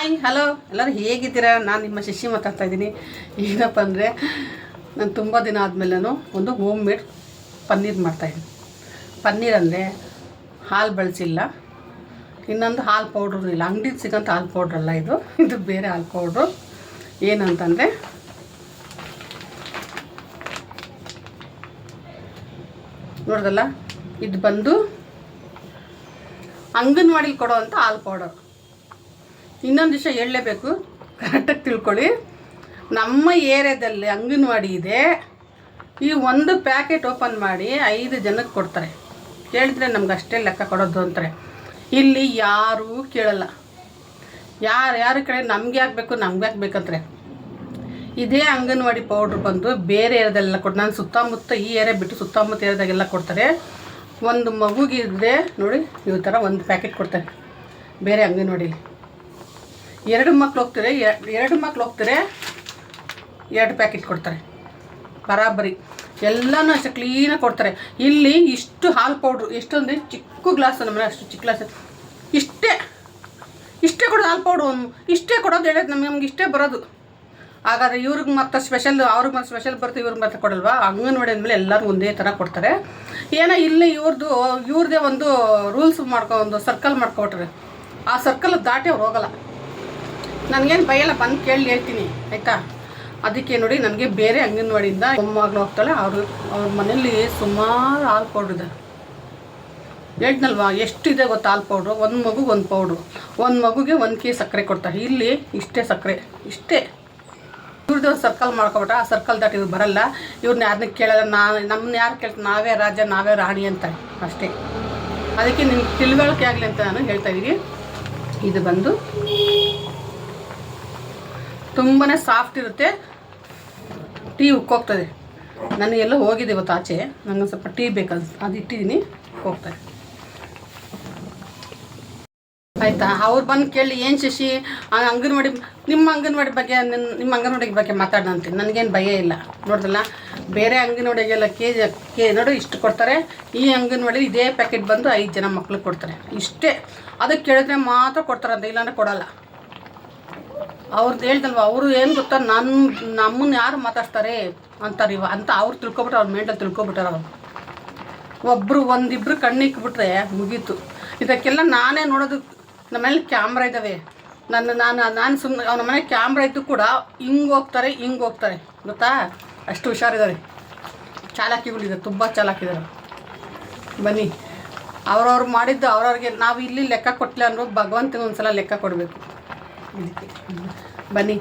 Hi, hello. ಎಲ್ಲರೂ ಹೇಗಿದ್ದೀರಾ? ನಾನು ನಿಮ್ಮ ಶಿಶಿ ಮಾತಾಡ್ತಾ ಇದ್ದೀನಿ. ಏನಪ್ಪ ಅಂದರೆ, ನಾನು ತುಂಬ ದಿನ ಆದಮೇಲೆ ಒಂದು ಹೋಮ್ ಮೇಡ್ ಪನ್ನೀರ್ ಮಾಡ್ತಾಯಿದ್ದೀನಿ ಪನ್ನೀರ್ ಅಂದರೆ ಹಾಲು ಬಳಸಿಲ್ಲ. ಇನ್ನೊಂದು ಹಾಲು ಪೌಡ್ರು ಇಲ್ಲ. ಅಂಗಡಿಗೆ ಸಿಗೋಂಥ ಹಾಲು ಅಲ್ಲ ಇದು. ಇದು ಬೇರೆ ಹಾಲು ಪೌಡ್ರು ಏನಂತಂದರೆ, ನೋಡ್ದಲ್ಲ? ಇದು ಬಂದು ಅಂಗನವಾಡಿಲಿ ಕೊಡೋವಂಥ ಹಾಲು ಪೌಡರ್ ಇನ್ನೊಂದು ವಿಷಯ ಹೇಳಲೇಬೇಕು. ಕರೆಕ್ಟಾಗಿ ತಿಳ್ಕೊಳ್ಳಿ. ನಮ್ಮ ಏರಿಯಾದಲ್ಲಿ ಅಂಗನವಾಡಿ ಇದೆ. ಈ ಒಂದು ಪ್ಯಾಕೆಟ್ ಓಪನ್ ಮಾಡಿ ಐದು ಜನಕ್ಕೆ ಕೊಡ್ತಾರೆ. ಕೇಳಿದ್ರೆ ನಮ್ಗೆ ಅಷ್ಟೇ ಲೆಕ್ಕ ಕೊಡೋದು ಅಂತಾರೆ. ಇಲ್ಲಿ ಯಾರೂ ಕೇಳಲ್ಲ. ಯಾರು ಯಾರು ಕೇಳಿ ನಮ್ಗೆ ಯಾಕೆ ಬೇಕು, ನಮ್ಗೆ ಯಾಕೆ ಬೇಕಂತಾರೆ ಇದೇ ಅಂಗನವಾಡಿ ಪೌಡ್ರ್ ಬಂದು ಬೇರೆ ಏರಿಯಾದಲ್ಲೆಲ್ಲ ಕೊಟ್ಟು ನಾನು ಸುತ್ತಮುತ್ತ ಈ ಏರಿಯಾ ಬಿಟ್ಟು ಸುತ್ತಮುತ್ತ ಏರಿಯಾದಾಗೆಲ್ಲ ಕೊಡ್ತಾರೆ. ಒಂದು ಮಗುಗಿದ್ರೆ ನೋಡಿ ಈ ಥರ ಒಂದು ಪ್ಯಾಕೆಟ್ ಕೊಡ್ತಾರೆ. ಬೇರೆ ಅಂಗನವಾಡಿಲಿ. ಎರಡು ಮಕ್ಳು ಹೋಗ್ತಾರೆ ಎರಡು ಮಕ್ಳು ಹೋಗ್ತಾರೆ, ಎರಡು ಪ್ಯಾಕೆಟ್ ಕೊಡ್ತಾರೆ ಬರಾಬರಿ. ಎಲ್ಲನೂ ಅಷ್ಟೇ ಕ್ಲೀನಾಗಿ ಕೊಡ್ತಾರೆ. ಇಲ್ಲಿ ಇಷ್ಟು ಹಾಲು ಪೌಡ್ರು ಎಷ್ಟೊಂದು ಚಿಕ್ಕ ಗ್ಲಾಸ್ ನಮ್ಮನೆ ಅಷ್ಟು ಚಿಕ್ಕ ಗ್ಲಾಸ್ ಇಷ್ಟೇ. ಇಷ್ಟೇ ಕೊಡೋದು ಹಾಲು ಪೌಡ್ರು ಇಷ್ಟೇ ಕೊಡೋದು ಹೇಳೋದು ನಮ್ಗೆ ನಮ್ಗೆ ಇಷ್ಟೇ ಬರೋದು. ಹಾಗಾದರೆ ಇವ್ರಿಗೆ ಮತ್ತೆ ಸ್ಪೆಷಲ್ ಅವ್ರಿಗೆ ಮತ್ತೆ ಸ್ಪೆಷಲ್ ಬರುತ್ತೆ ಇವ್ರಿಗೆ ಮತ್ತೆ ಕೊಡಲ್ವಾ? ಅಂಗನವಾಡಿ ಅಂದಮೇಲೆ ಎಲ್ಲರೂ ಒಂದೇ ಥರ ಕೊಡ್ತಾರೆ. ಏನೋ ಇಲ್ಲಿ ಇವ್ರದ್ದು ಇವ್ರದ್ದೇ ಒಂದು ರೂಲ್ಸ್ ಮಾಡ್ಕೊ ಒಂದು ಸರ್ಕಲ್ ಮಾಡ್ಕೊಟ್ರೆ ಆ ಸರ್ಕಲ್ ದಾಟಿ ಅವ್ರು ಹೋಗಲ್ಲ. ನನಗೇನು ಬೈಯಲ್ಲ ಬಂದು ಕೇಳಿ ಹೇಳ್ತೀನಿ, ಆಯಿತಾ? ಅದಕ್ಕೆ ನೋಡಿ ನನಗೆ ಬೇರೆ ಅಂಗನವಾಡಿಯಿಂದ ಮೊಮ್ಮಗಳು ಹೋಗ್ತಾಳೆ, ಅವರು ಅವ್ರ ಮನೇಲಿ ಸುಮಾರು ಹಾಲು ಪೌಡ್ರ್ ಇದೆ. ಹೇಳ್ತನಲ್ವಾ ಎಷ್ಟಿದೆ ಗೊತ್ತಾ ಹಾಲು ಪೌಡ್ರು ಒಂದು ಮಗುಗೆ ಒಂದು ಪೌಡ್ರು ಒಂದು ಮಗುಗೆ ಒಂದು ಕೆ ಸಕ್ಕರೆ ಕೊಡ್ತಾರೆ. ಇಲ್ಲಿ ಇಷ್ಟೇ ಸಕ್ಕರೆ, ಇಷ್ಟೇ. ಇವ್ರದ್ದು ಸರ್ಕಲ್ ಮಾಡ್ಕೊಬಿಟ್ರೆ ಆ ಸರ್ಕಲ್ ದಾಟಿ ಇವ್ರು ಬರಲ್ಲ. ಇವ್ರನ್ನ ಯಾರನ್ನ ಕೇಳಲ್ಲ ನಾ ನಮ್ಮನ್ನ ಯಾರು ಕೇಳ್ತಾರೆ ನಾವೇ ರಾಜ, ನಾವೇ ರಾಣಿ ಅಂತ ಅಷ್ಟೇ. ಅದಕ್ಕೆ ನಿಮ್ಗೆ ತಿಳುವಳಿಕೆ ಆಗಲಿ ಅಂತ ನಾನು ಹೇಳ್ತಾ ಇದ್ದೀನಿ ಇದು ಬಂದು ತುಂಬಾ ಸಾಫ್ಟ್ ಇರುತ್ತೆ. ಟೀ ಉಕ್ಕೋಗ್ತದೆ. ನನಗೆ ಎಲ್ಲ ಹೋಗಿದೆ ಇವತ್ತು ಆಚೆ. ನನಗೆ ಸ್ವಲ್ಪ ಟೀ ಬೇಕನ್ಸ್ ಅದು ಇಟ್ಟಿದ್ದೀನಿ. ಹೋಗ್ತಾರೆ ಆಯಿತಾ? ಅವ್ರು ಬಂದು ಕೇಳಿ, ಏನು ಶಶಿ? ಅಂಗನವಾಡಿ, ನಿಮ್ಮ ಅಂಗನವಾಡಿ ಬಗ್ಗೆ ನಿಮ್ಮ ಅಂಗನವಾಡಿ ಬಗ್ಗೆ ಮಾತಾಡಂತೀನಿ ನನಗೇನು ಭಯ ಇಲ್ಲ. ನೋಡ್ದಲ್ಲ? ಬೇರೆ ಅಂಗನವಾಡಿಗೆಲ್ಲ ಕೆ ಜಿ ಕೆ ನೋಡು, ಇಷ್ಟು ಕೊಡ್ತಾರೆ. ಈ ಅಂಗನವಾಡಿ ಇದೇ ಪ್ಯಾಕೆಟ್ ಬಂದು ಐದು ಜನ ಮಕ್ಳಿಗೆ ಕೊಡ್ತಾರೆ. ಇಷ್ಟೇ. ಅದಕ್ಕೆ ಕೇಳಿದ್ರೆ ಮಾತ್ರ ಕೊಡ್ತಾರಂತೆ. ಇಲ್ಲಾಂದ್ರೆ ಕೊಡಲ್ಲ. ಅವ್ರದ್ದು ಹೇಳ್ದಲ್ವ, ಅವರು ಏನು ಗೊತ್ತಾ ನನ್ನ ನಮ್ಮನ್ನ ಯಾರು ಮಾತಾಡ್ತಾರೆ ಅಂತಾರೆ ಇವ ಅಂತ ಅವ್ರು ತಿಳ್ಕೊಬಿಟ್ರೆ, ಅವ್ರ ಮೇಂಟಲ್ಲಿ ತಿಳ್ಕೊಬಿಟ್ಟಾರ ಅವ್ರು. ಒಬ್ಬರು ಒಂದಿಬ್ರು ಕಣ್ಣಿಕ್ಬಿಟ್ರೆ ಮುಗೀತು. ಇದಕ್ಕೆಲ್ಲ ನಾನೇ ನೋಡೋದು ನಮ್ಮನೇಲಿ ಕ್ಯಾಮ್ರಾ ಇದ್ದಾವೆ ನನ್ನ ನಾನು ನಾನು ಸುಮ್ಮನೆ ಅವ್ರ ಮನೆ ಕ್ಯಾಮ್ರಾ ಇದ್ದು ಕೂಡ ಹಿಂಗೆ ಹೋಗ್ತಾರೆ ಹಿಂಗೆ ಹೋಗ್ತಾರೆ. ಗೊತ್ತಾ? ಅಷ್ಟು ಹುಷಾರಿದ್ದಾರೆ ಚಾಲಾಕಿಗಳಿದ್ದಾರೆ ತುಂಬ ಚಾಲಾಕಿದ್ದಾರೆ ಬನ್ನಿ. ಅವ್ರವ್ರು ಮಾಡಿದ್ದು ಅವ್ರವ್ರಿಗೆ, ನಾವು ಇಲ್ಲಿ ಲೆಕ್ಕ ಕೊಟ್ಟಿಲ್ಲ ಅಂದ್ರೆ ಭಗವಂತನ ಒಂದ್ಸಲ ಲೆಕ್ಕ ಕೊಡಬೇಕು. ಬನ್ನಿ.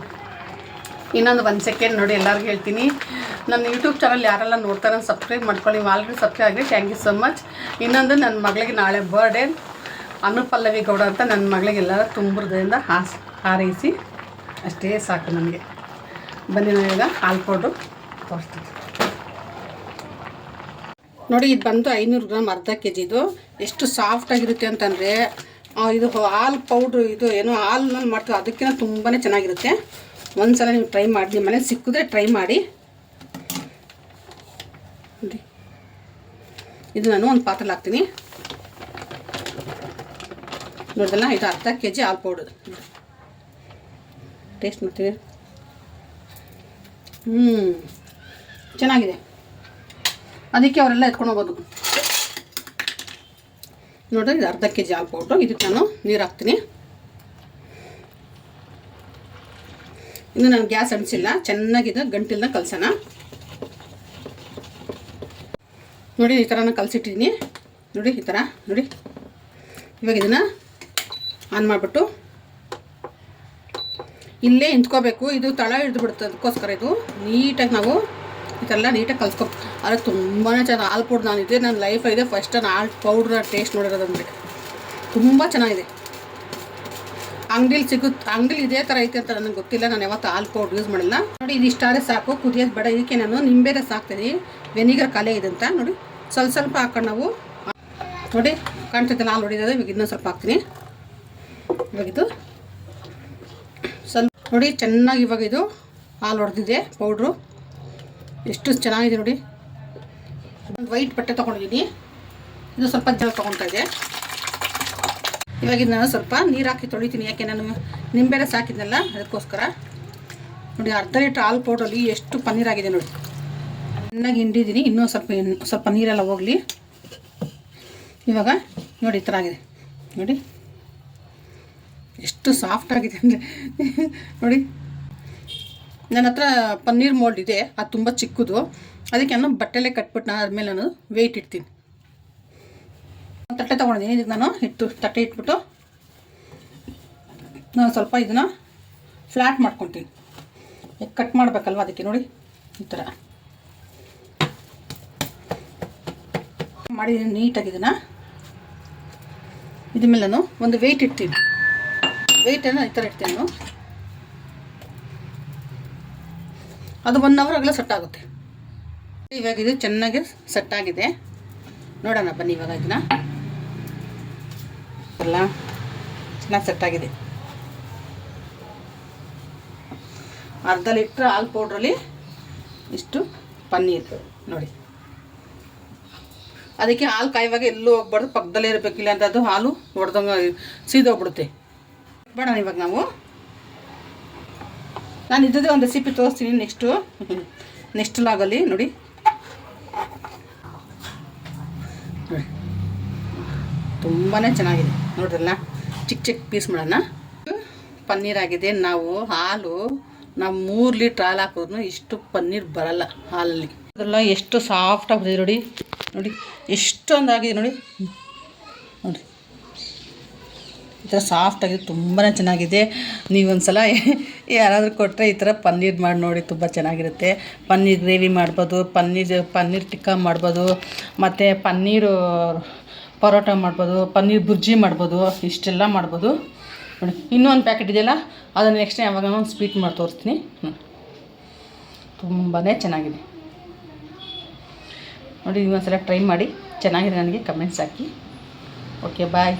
ಇನ್ನೊಂದು ಒಂದು ಸೆಕೆಂಡ್ ನೋಡಿ ಎಲ್ಲರಿಗೂ ಹೇಳ್ತೀನಿ. ನನ್ನ ಯೂಟ್ಯೂಬ್ ಚಾನಲ್ ಯಾರೆಲ್ಲ ನೋಡ್ತಾರೆ ಸಬ್ಸ್ಕ್ರೈಬ್ ಮಾಡ್ಕೊಳ್ಳಿ. ನೀವು ಆಲ್ರೆಡಿ ಸಬ್ಸ್ಕ್ರೈಬ್ ಆಗಿ ಥ್ಯಾಂಕ್ ಯು ಸೊ ಮಚ್ ಇನ್ನೊಂದು ನನ್ನ ಮಗಳಿಗೆ ನಾಳೆ ಬರ್ಡೇ ಅನುಪಲ್ಲವಿ ಗೌಡ ಅಂತ ನನ್ನ ಮಗಳಿಗೆ ಎಲ್ಲರೂ ತುಂಬುರ್ದಿಂದ ಹಾಸ್, ಹಾರೈಸಿ. ಅಷ್ಟೇ ಸಾಕು ನನಗೆ. ಬನ್ನಿ ನಾವೀಗ ಹಾಲು ಪೌಡ್ರು ತೋರಿಸ್ತೀನಿ. ನೋಡಿ, ಇದು ಬಂದು ಐನೂರು ಗ್ರಾಮ್ ಅರ್ಧ ಕೆ ಜಿದು ಎಷ್ಟು ಸಾಫ್ಟಾಗಿರುತ್ತೆ ಅಂತಂದರೆ ಇದು ಹಾಲು ಪೌಡ್ರು ಇದು ಏನೋ ಹಾಲಿನಲ್ಲಿ ಮಾಡ್ತೀವಿ ಅದಕ್ಕಿಂತ ತುಂಬಾ ಚೆನ್ನಾಗಿರುತ್ತೆ. ಒಂದು ಸಲ ನೀವು ಟ್ರೈ ಮಾಡಿ ನಿಮ್ಮ ಮನೇಲಿ ಸಿಕ್ಕಿದ್ರೆ ಟ್ರೈ ಮಾಡಿ. ಇದು ನಾನು ಒಂದು ಪಾತ್ರೆಲಿ ಹಾಕ್ತೀನಿ. ನೋಡಿದಲ್ಲ ಇದು ಅರ್ಧ ಕೆ ಜಿ ಹಾಲು ಪೌಡ್ರ್ ಟೇಸ್ಟ್ ಮಾಡ್ತೀವಿ. ಹ್ಞೂ ಚೆನ್ನಾಗಿದೆ. ಅದಕ್ಕೆ ಅವರೆಲ್ಲ ಎತ್ಕೊಂಡು ಹೋಗೋದು. ನೋಡಿರಿ ಅರ್ಧ ಕೆ ಜಿ ಹಾಲು ಇದಕ್ಕೆ ನಾನು ನೀರು ಹಾಕ್ತೀನಿ. ಇನ್ನು ನಾನು ಗ್ಯಾಸ್ ಅಣಿಸಿಲ್ಲ ಚೆನ್ನಾಗಿದೆ ಗಂಟಿಲ್ದ ಕಲ್ಸೋಣ. ನೋಡಿ, ಈ ಥರ ನಾನು ಕಲಸಿಟ್ಟಿದ್ದೀನಿ ನೋಡಿ, ಈ ಥರ, ನೋಡಿ. ಇವಾಗ ಇದನ್ನು ಆನ್ ಮಾಡಿಬಿಟ್ಟು ಇಲ್ಲೇ ನಿಂತ್ಕೋಬೇಕು. ಇದು ತಳ ಹಿಡಿದು ಬಿಡುತ್ತೆ, ಅದಕ್ಕೋಸ್ಕರ ಇದು. ನೀಟಾಗಿ ನಾವು ಥರ ನೀಟಾಗಿ ಕಲ್ಸ್ಕೊ. ಆದರೆ ತುಂಬಾ ಚೆನ್ನಾಗಿ, ಹಾಲು ಪೌಡ್ರ್ ನಾನು ಇದೆ ನನ್ನ ಲೈಫ್ ಇದೆ ಫಸ್ಟ್ ನಾನು ಹಾಲು ಪೌಡ್ರ ಟೇಸ್ಟ್ ನೋಡಿರೋದಂದ್ರೆ ತುಂಬ ಚೆನ್ನಾಗಿದೆ. ಅಂಗಡಿಲಿ ಸಿಗುತ್ತೆ ಅಂಗಡಿಲಿ ಇದೇ ಥರ ಐತೆ ಅಂತ ನನಗೆ ಗೊತ್ತಿಲ್ಲ, ನಾನು ಯಾವತ್ತು ಹಾಲು ಪೌಡ್ರ್ ಯೂಸ್ ಮಾಡಿಲ್ಲ. ನೋಡಿ, ಇದು ಇಷ್ಟಾದ್ರೆ ಸಾಕು, ಕುದಿಯೋದು ಬೇಡ. ಇದಕ್ಕೆ ನಾನು ನಿಂಬೆ ರಸ ಹಾಕ್ತೀನಿ ವೆನಿಗರ್ ಕಲೆ ಇದೆ ಅಂತ, ನೋಡಿ. ಸ್ವಲ್ಪ ಸ್ವಲ್ಪ ಹಾಕೊಂಡು ನಾವು, ನೋಡಿ ಕಾಣ್ತೈತೆ ಹಾಲು ಹೊಡಿಯೋದು, ಇವಾಗ ಇನ್ನೊಂದು ಸ್ವಲ್ಪ ಹಾಕ್ತೀನಿ. ಇವಾಗ ಇದು. ಸ್ವಲ್ಪ, ನೋಡಿ, ಚೆನ್ನಾಗಿ ಇವಾಗ ಇದು ಹಾಲು ಹೊಡೆದಿದೆ, ಪೌಡ್ರು. ಎಷ್ಟು ಚೆನ್ನಾಗಿದೆ ನೋಡಿ. ಒಂದು ವೈಟ್ ಬಟ್ಟೆ ತೊಗೊಂಡಿದ್ದೀನಿ. ಇದು ಸ್ವಲ್ಪ ಜಲ ತೊಗೊತಾ ಇದೆ. ಇವಾಗ ನಾನು ಸ್ವಲ್ಪ ನೀರು ಹಾಕಿ ತೊಳಿತೀನಿ. ಯಾಕೆ ನಾನು ನಿಂಬೆ ರಸ ಹಾಕಿದ್ನಲ್ಲ ಅದಕ್ಕೋಸ್ಕರ. ನೋಡಿ, ಅರ್ಧ ಲೀಟ್ರ್ ಹಾಲು ಪೌಡ್ರಲ್ಲಿ ಎಷ್ಟು ಪನ್ನೀರ್ ಆಗಿದೆ ನೋಡಿ. ಚೆನ್ನಾಗಿ ಹಿಂಡಿದ್ದೀನಿ. ಇನ್ನೂ ಸ್ವಲ್ಪ ಸ್ವಲ್ಪ ನೀರೆಲ್ಲ ಹೋಗಲಿ. ಇವಾಗ ನೋಡಿ, ಈ ಥರ ಆಗಿದೆ. ನೋಡಿ. ಎಷ್ಟು ಸಾಫ್ಟ್ ಆಗಿದೆ ಅಂದರೆ. ನೋಡಿ. ನನ್ನ ಹತ್ರ ಪನ್ನೀರ್ ಮೋಲ್ಡ್ ಇದೆ. ಅದು ತುಂಬ ಚಿಕ್ಕದು. ಅದಕ್ಕೆ ನಾನು ಬಟ್ಟೆಲೆ ಕಟ್ಬಿಟ್ಟು ನಾನು ಅದ್ಮೇಲೆ ನಾನು ವೆಯ್ಟ್ ಇಡ್ತೀನಿ. ತಟ್ಟೆ ತೊಗೊಂಡಿದ್ದೀನಿ ಇದಕ್ಕೆ ನಾನು ಇಟ್ಟು ತಟ್ಟೆ ಇಟ್ಬಿಟ್ಟು ನಾನು ಸ್ವಲ್ಪ ಇದನ್ನು ಫ್ಲ್ಯಾಟ್ ಮಾಡ್ಕೊತೀನಿ. ಕಟ್ ಮಾಡಬೇಕಲ್ವ ಅದಕ್ಕೆ ನೋಡಿ. ಈ ಥರ ಮಾಡಿದ ನೀಟಾಗಿ ಇದನ್ನು. ಇದ್ರ ಮೇಲೆ ನಾನು ಒಂದು ವೆಯ್ಟ್ ಇಡ್ತೀನಿ. ವೆಯ್ಟನ್ನು ಈ ಥರ ಇಡ್ತೀನಿ ನಾನು. ಅದು ಒನ್ ಅವರ್ ಆಗಲೇ ಸೆಟ್ ಆಗುತ್ತೆ. ಇವಾಗ ಇದು ಚೆನ್ನಾಗಿ ಸೆಟ್ ಆಗಿದೆ. ನೋಡೋಣ, ಬನ್ನಿ ಇವಾಗ ಇದನ್ನ. ಎಲ್ಲ ಚೆನ್ನಾಗಿ ಸೆಟ್ ಆಗಿದೆ. ಅರ್ಧ ಲೀಟ್ರ್ ಹಾಲು ಪೌಡ್ರಲ್ಲಿ ಇಷ್ಟು ಪನ್ನೀರ್ ನೋಡಿ. ಅದಕ್ಕೆ ಹಾಲು ಕಾಯುವಾಗ ಎಲ್ಲೂ ಹೋಗ್ಬಾರ್ದು, ಪಕ್ಕದಲ್ಲೇ ಇರಬೇಕಿಲ್ಲ ಅಂತ ಅದು ಹಾಲು ಹೊಡೆದಂಗೆ ಸೀದೋಗ್ಬಿಡುತ್ತೆ. ಬೇಡ ಇವಾಗ ನಾವು. ನಾನು ಇದ್ದದೇ ಒಂದು ರೆಸಿಪಿ ತೋರಿಸ್ತೀನಿ ನೆಕ್ಸ್ಟು ನೆಕ್ಸ್ಟ್ ಲಾಗಲ್ಲಿ ನೋಡಿ. ತುಂಬಾ ಚೆನ್ನಾಗಿದೆ. ನೋಡ್ರಲ್ಲ ಚಿಕ್ಕ ಚಿಕ್ಕ ಪೀಸ್ ಮಾಡೋಣ. ಪನ್ನೀರ್ ಆಗಿದೆ, ನಾವು ಹಾಲು, ನಾವು ಮೂರು ಲೀಟ್ರ್ ಹಾಲು ಹಾಕಿದ್ರು ಇಷ್ಟು ಪನ್ನೀರ್ ಬರಲ್ಲ ಹಾಲಲ್ಲಿ. ಅದೆಲ್ಲ ಎಷ್ಟು ಸಾಫ್ಟಾಗಿ ಬಂದಿದೆ ನೋಡಿ. ನೋಡಿ, ಎಷ್ಟೊಂದಾಗಿದೆ ನೋಡಿ. ಥರ ಸಾಫ್ಟಾಗಿದೆ ತುಂಬಾ ಚೆನ್ನಾಗಿದೆ. ನೀವೊಂದು ಸಲ ಯಾರಾದರೂ ಕೊಟ್ಟರೆ ಈ ಥರ ಪನ್ನೀರ್ ಮಾಡಿ ನೋಡಿ, ತುಂಬ ಚೆನ್ನಾಗಿರುತ್ತೆ. ಪನ್ನೀರ್ ಗ್ರೇವಿ ಮಾಡ್ಬೋದು, ಪನ್ನೀರ್ ಪನ್ನೀರ್ ಟಿಕ್ಕ ಮಾಡ್ಬೋದು, ಮತ್ತು ಪನ್ನೀರು, ಪರೋಟ ಮಾಡ್ಬೋದು, ಪನ್ನೀರ್ ಬುರ್ಜಿ ಮಾಡ್ಬೋದು, ಇಷ್ಟೆಲ್ಲ ಮಾಡ್ಬೋದು. ನೋಡಿ ಇನ್ನೂ ಒಂದು ಪ್ಯಾಕೆಟ್ ಇದೆಯಲ್ಲ, ಅದನ್ನು ನೆಕ್ಸ್ಟ್ ಯಾವಾಗ ಒಂದು ಸ್ವೀಟ್ ಮಾಡಿ ತೋರಿಸ್ತೀನಿ. ತುಂಬಾ ಚೆನ್ನಾಗಿದೆ. ನೋಡಿ, ಇನ್ನೊಂದ್ಸಲ ಟ್ರೈ ಮಾಡಿ. ಚೆನ್ನಾಗಿದೆ ನನಗೆ ಕಮೆಂಟ್ಸ್ ಹಾಕಿ. Okay bye